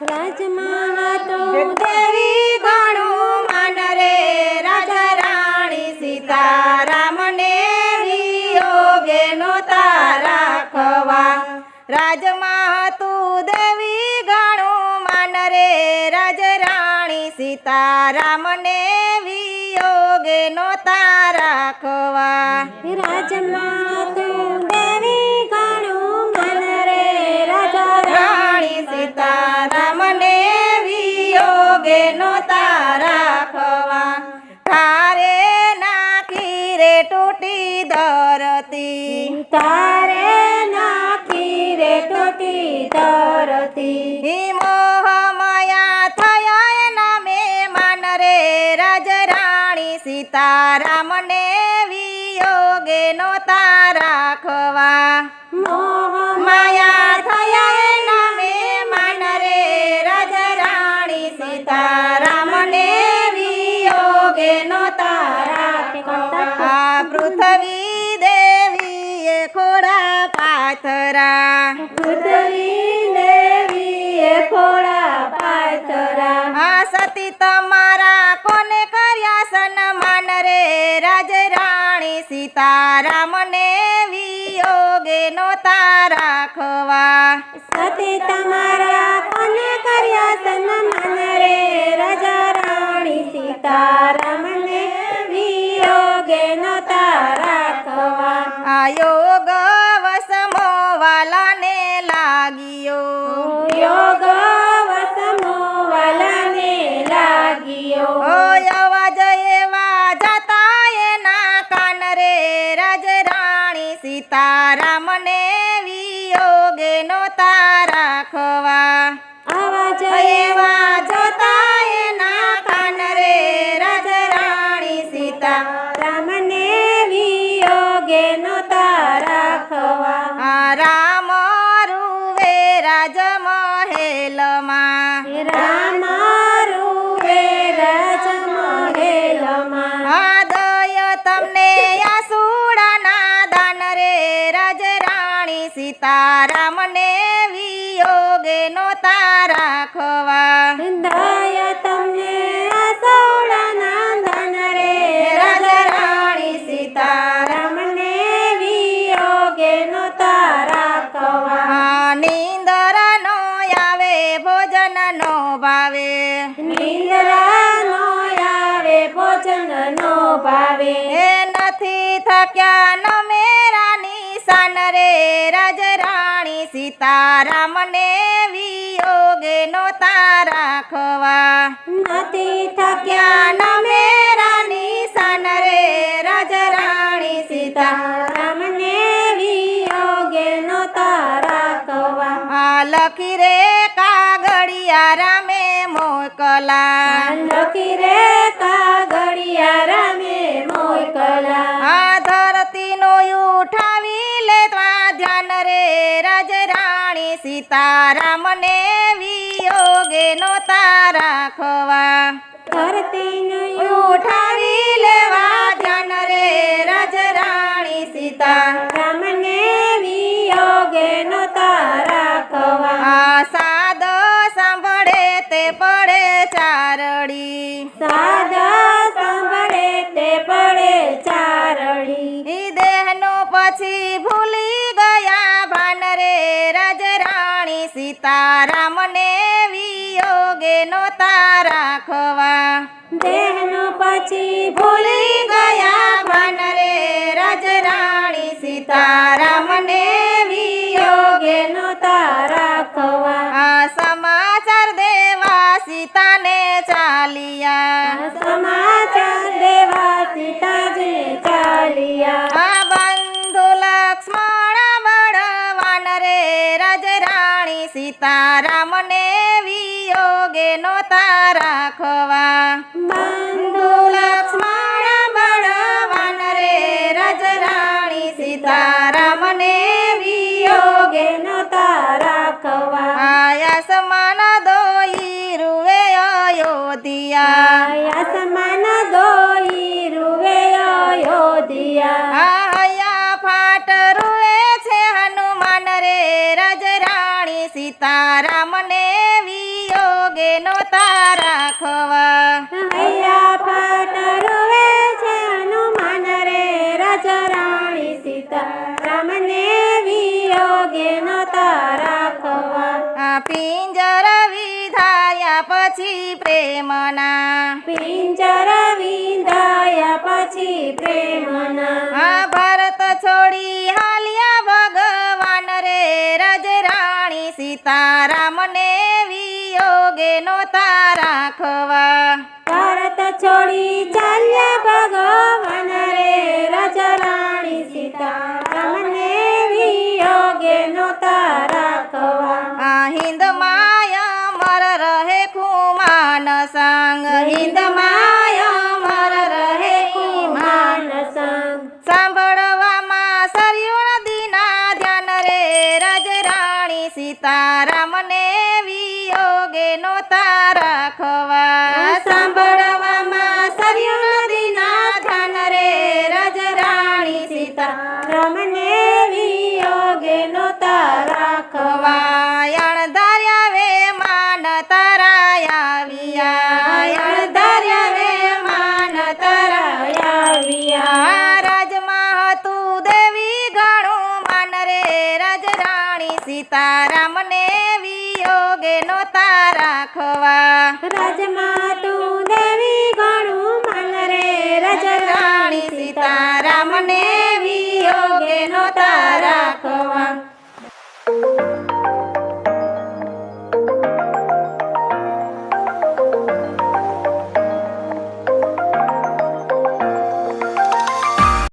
રાજમાં હતું દેવી ઘણું માન રે રાજા રાણી સીતારામને વિયોગે નહોતા રાખવા. રાજમાં હતું દેવી ઘણું માન રે રાજ રાણી સીતારામને વિયોગે તારા રાખવા. રાજમાં તારે નાખી રે તૂટી ધરતી મોહ માયા થયા એના મેમાન રે રાજ રાણી સીતારામને વિયોગે તારા રાખવા. મોહ માયા થયા એના મેમાન રે રાજ રાણી સીતારામને વિયોગે રાખવા. આ પૃથ્વી તમારા કોને કર્યા સન્માન રે? રાજ રાણી સીતારામને વિયોગે તારા રાખવા. સતી તમારા કોને કર્યા સન્માન રે? રાજા રાણી સીતારામને સીતારામને ભાવે. નિંદ્રાનો આવે ભોજનનો ભાવે. એ નથી થક્યા ન મેરા નિશાન રે રાજ રાણી સીતારામને વિયોગે તારા રાખવા. નથી થક્યા ન મેરા નિશાન રે રાજ રાણી સીતારામને વિયોગે નહોતા રાખવા. આ લખી રે કાગળિયા રામે મોકલા લખી રે કાગળિયા રામે મોકલા આ ધરતીનો ઉઠાવી લેવા ધ્યાન રે રાજ રાણી સીતારામને વિયોગે નહોતા રાખવા. ધરતીનો ઉઠાવી લેવા ધ્યાન રે રાજ રાણી સીતારામને રાણી મને વિયોગે નહોતા રાખવા દેહનો પછી ભૂલી ગયા ભાન રે રાજ રાણી સીતારામને રાખવા બંધુ લક્ષ્મણ ભણવાન રે રાજ રાણી સીતારામને વિયોગે નહોતા રાખવા આયા સમાન દોઈ રૂવે અયોધ્યા સમાન દોઈ રાખવા હૈયા ફાટ રોવે છે હનુમાન રે રાજા રાણી સીતા રામને વિયોગે નતા રાખવા આ પિંજર વિધાયા પછી પ્રેમના. પિંજર વિંધાયા પછી પ્રેમના. આ ભારત છોડી હાલ્યા ભગવાન રે રજરાણી સીતારામને વિયોગે નોતા રાખવા. ભારત છોડી ચાલ્યા ભગવાન રે રાજા રાણી સીતા રામને વિયોગે નતા રાખવા. આ હિન્દ માયા મર રહે કુમાન સંગ. હિન્દ માયા મર રહે કુમાન માનસંગ સાંભળવામાં સરયુ નદીના ધ્યાન રે રજરાણી સીતારામને નો નોતા રાખવા. સાંભળવામાં સરયુ નદીના ધન રે રજરાણી સીતા. રામને વિયોગે તારા રાખવા. વાયણ ધાર્યા વે માન તરાયા વિયા ધાર્યા વે માન તરાયા વિયા રાજમાં હતું દેવી ઘણું માન રે રજરાણી સીતારામને વિયોગે તારા ખવા રાજમાં તું દેવી ગણું મન રે રજ રાણી સીતારામને.